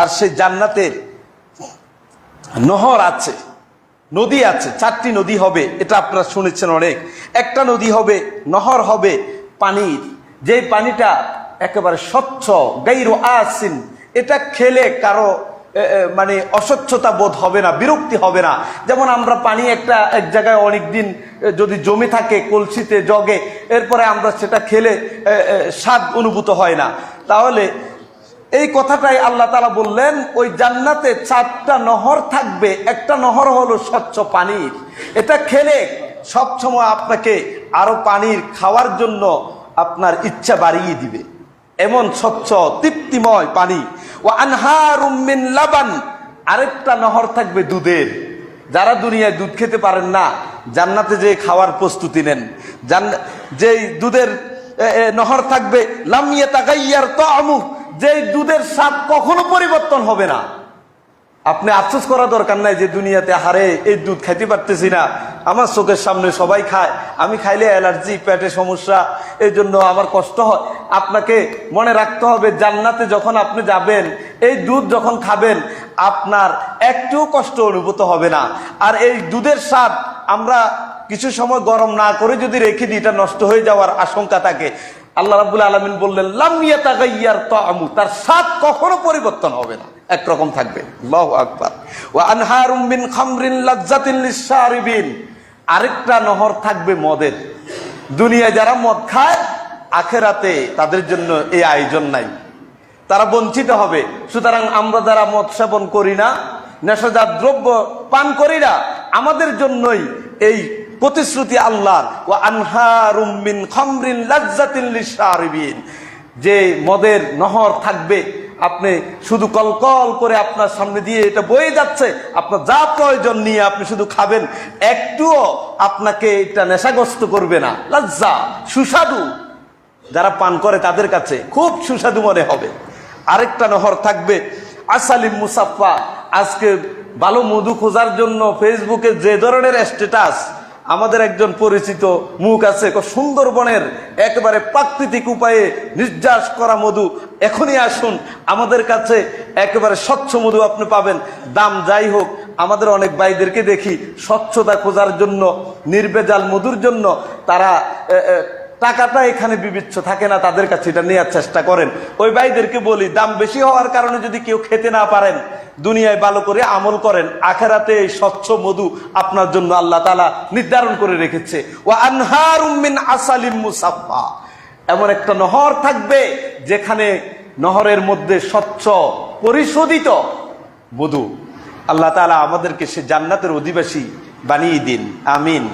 আর সেই জান্নাতের নহর আছে, নদী আছে, চারটি নদী হবে, এটা আপনারা শুনেছেন অনেক। একটা নদী হবে, নহর হবে পানির যে পানিটা একেবারে স্বচ্ছ, গাইরো আসিন এটা খেলে কারও মানে অস্বচ্ছতা বোধ হবে না, বিরক্তি হবে না। যেমন আমরা পানি একটা, এক জায়গায় অনেক দিন যদি জমে থাকে, কলসিতে জগে, এরপরে আমরা সেটা খেলে স্বাদ অনুভূত হয় না। তাহলে এই কথাটাই আল্লাহ তালা বললেন, ওই জান্নাতে চারটা নহর থাকবে। একটা নহর হলো স্বচ্ছ পানির। এটা খেলে সবসময় আপনাকে আরও পানির খাওয়ার জন্য আপনার ইচ্ছা বাড়িয়ে দিবে। এমন স্বচ্ছ, তৃপ্তিময় পানি। ও আনহার মিন লাবান। আরেকটা নহর থাকবে দুধের। যারা দুনিয়ায় দুধ খেতে পারেন না, জান্নাতে যে খাওয়ার প্রস্তুতি নেন। যেই দুধের নহর থাকবে লামিয়ে তাকাইয়ার তো আমুক যে দুধের স্বাদ কখনো পরিবর্তন হবে না। আপনি আফসোস করা দরকার নাই যে দুনিয়াতে হারে এই দুধ খাইতে পারতেছি না। আমার চোখের সামনে সবাই খায়। আমি খাইলে অ্যালার্জি, পেটে সমস্যা এই জন্য আমার কষ্ট হয়। আপনাকে মনে রাখতে হবে, জান্নাতে যখন আপনি যাবেন, এই দুধ যখন খাবেন, আপনার একটু কষ্ট অনুভূত হবে না। আর এই দুধের স্বাদ আমরা কিছু সময় গরম না করে যদি রেখে দিই, এটা নষ্ট হয়ে যাওয়ার আশঙ্কা থাকে। আল্লাহ রাবুল আলমিন বললেন লামিয়া তাগাইয়ার তামু তার স্বাদ কখনো পরিবর্তন হবে না। একরকম থাকবে। আল্লাহু আকবার। ওয়া আনহারুম খামরিন লাজ্জাতিন আরেকটা নহর থাকবে মদের। দুনিয়ায় যারা মদ খায়, আখেরাতে তাদের জন্য এই আয়োজন নাই। তারা বঞ্চিত হবে। সুতরাং আমরা যারা মদ সেবন করি না, নেশাজাত দ্রব্য পান করি না, আমাদের জন্যই এই প্রতিশ্রুতি আল্লাহর ও আনহারুম মিন খামরিন লাজ্জাতিন যে মদের নহর থাকবে, আপনি শুধু কলকল করে আপনার সামনে দিয়ে এটা বয়ে যাচ্ছে, আপনার যা প্রয়োজন নিয়ে আপনি শুধু খাবেন, একটুও আপনাকে এটা নেশাগ্রস্ত করবে না। লজ্জা, সুস্বাদু। যারা পান করে তাদের কাছে খুব সুস্বাদু মনে হবে। আরেকটা নহর থাকবে, আসালিম মুসাফা আজকে ভালো মধু খোঁজার জন্য ফেসবুকে যে ধরনের স্ট্যাটাস আমাদের একজন পরিচিত মুখ আছে সুন্দরবনের একবারে প্রাকৃতিক উপায়ে নির্যাস করা মধু। এখনই আসুন, আমাদের কাছে একেবারে স্বচ্ছ মধু আপনি পাবেন। দাম যাই হোক, আমাদের অনেক ভাইদেরকে দেখি, স্বচ্ছতা খোঁজার জন্য, নির্বেজাল মধুর জন্য, তারা টাকাটা এখানে বিবিচ্ছ থাকে না, তাদের কাছে এটা নেওয়ার চেষ্টা করেন। ওই ভাইদেরকে বলি, দাম বেশি হওয়ার কারণে যদি কেউ খেতে না পারেন, দুনিয়ায় ভালো করে আমল করেন, আখেরাতে এই স্বচ্ছ মধু আপনার জন্য আল্লাহ তালা নির্ধারণ করে রেখেছে। ও আনহার উম্মিন আসালিম মুসাফা এমন একটা নহর থাকবে যেখানে নহরের মধ্যে স্বচ্ছ, পরিশোধিত মধু আল্লাহ তালা আমাদেরকে সে জান্নাতের অধিবাসী বানিয়ে দিন। আমিন।